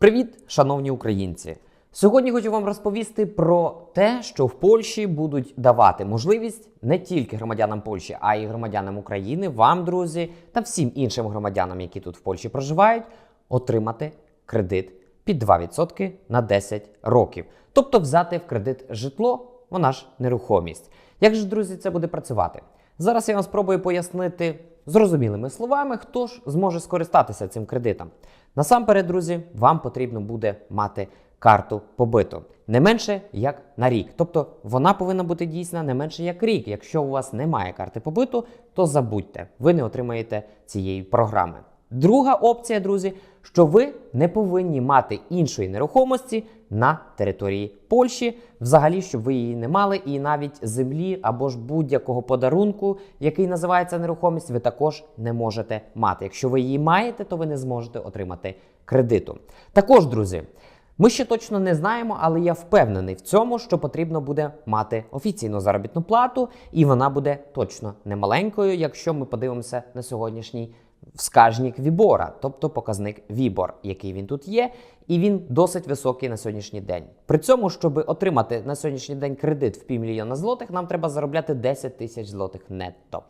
Привіт, шановні українці! Сьогодні хочу вам розповісти про те, що в Польщі будуть давати можливість не тільки громадянам Польщі, а й громадянам України, вам, друзі, та всім іншим громадянам, які тут в Польщі проживають, отримати кредит під 2% на 10 років. Тобто взяти в кредит житло, вона ж нерухомість. Як же, друзі, це буде працювати? Зараз я вам спробую пояснити зрозумілими словами, хто ж зможе скористатися цим кредитом. Насамперед, друзі, вам потрібно буде мати карту побиту не менше як на рік. Тобто вона повинна бути дійсна не менше як рік. Якщо у вас немає карти побиту, то забудьте, ви не отримаєте цієї програми. Друга опція, друзі, що ви не повинні мати іншої нерухомості на території Польщі, взагалі, щоб ви її не мали, і навіть землі або ж будь-якого подарунку, який називається нерухомість, ви також не можете мати. Якщо ви її маєте, то ви не зможете отримати кредиту. Також, друзі. Ми ще точно не знаємо, але я впевнений в цьому, що потрібно буде мати офіційну заробітну плату, і вона буде точно немаленькою, якщо ми подивимося на сьогоднішній скажник Вібора, тобто показник Вібор, який він тут є, і він досить високий на сьогоднішній день. При цьому, щоб отримати на сьогоднішній день кредит в півмільйона злотих, нам треба заробляти 10 тисяч злотих нетто.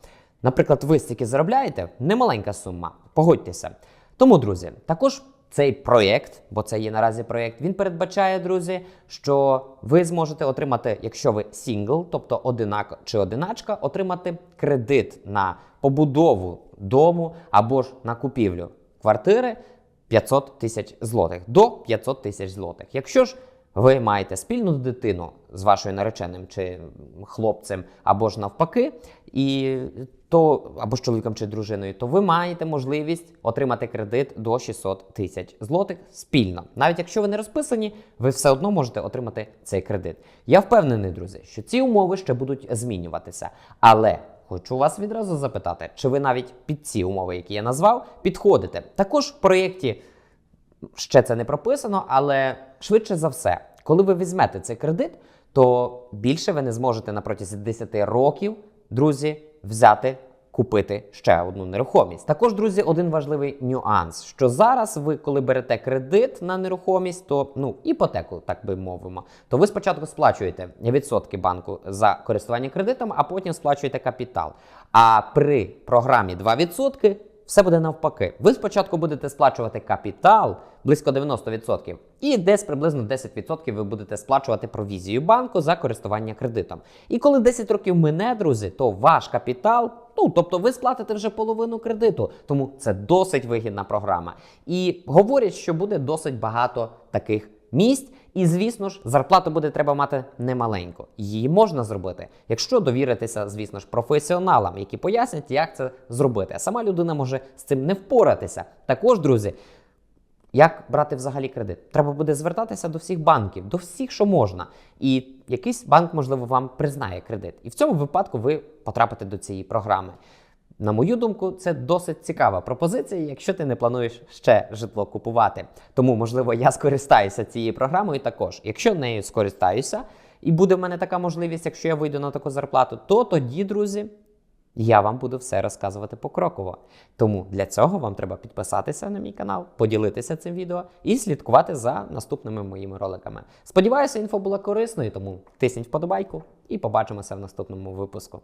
Наприклад, ви стільки заробляєте немаленька сума. Погодьтеся. Тому, друзі, також цей проєкт, бо це є наразі проєкт, він передбачає, друзі, що ви зможете отримати, якщо ви сингл, тобто одинак чи одиначка, отримати кредит на побудову дому або ж на купівлю квартири 500 тисяч злотих до 500 тисяч злотих. Якщо ж ви маєте спільну дитину з вашою нареченим чи хлопцем, або ж навпаки, і то або з чоловіком чи дружиною, то ви маєте можливість отримати кредит до 600 тисяч злотих спільно. Навіть якщо ви не розписані, ви все одно можете отримати цей кредит. Я впевнений, друзі, що ці умови ще будуть змінюватися. Але хочу вас відразу запитати, чи ви навіть під ці умови, які я назвав, підходите. Також в проєкті ще це не прописано, але швидше за все, коли ви візьмете цей кредит, то більше ви не зможете на протязі 10 років, друзі, взяти. Купити ще одну нерухомість. Також, друзі, один важливий нюанс: що зараз ви, коли берете кредит на нерухомість, то ну іпотеку, так би мовимо, то ви спочатку сплачуєте відсотки банку за користування кредитом, а потім сплачуєте капітал. А при програмі 2% все буде навпаки. Ви спочатку будете сплачувати капітал близько 90%, і десь приблизно 10% ви будете сплачувати провізію банку за користування кредитом. І коли 10 років мине, друзі, то ваш капітал, ну тобто ви сплатите вже половину кредиту. Тому це досить вигідна програма. І говорять, що буде досить багато таких місць. І, звісно ж, зарплату буде треба мати немаленьку. Її можна зробити, якщо довіритися, звісно ж, професіоналам, які пояснять, як це зробити. А сама людина може з цим не впоратися. Також, друзі, як брати взагалі кредит? Треба буде звертатися до всіх банків, до всіх, що можна. І якийсь банк, можливо, вам признає кредит. І в цьому випадку ви потрапите до цієї програми. На мою думку, це досить цікава пропозиція, якщо ти не плануєш ще житло купувати. Тому, можливо, я скористаюся цією програмою також. Якщо нею скористаюся, і буде в мене така можливість, якщо я вийду на таку зарплату, то тоді, друзі, я вам буду все розказувати покроково. Тому для цього вам треба підписатися на мій канал, поділитися цим відео і слідкувати за наступними моїми роликами. Сподіваюся, інфо була корисною, тому тисніть вподобайку і побачимося в наступному випуску.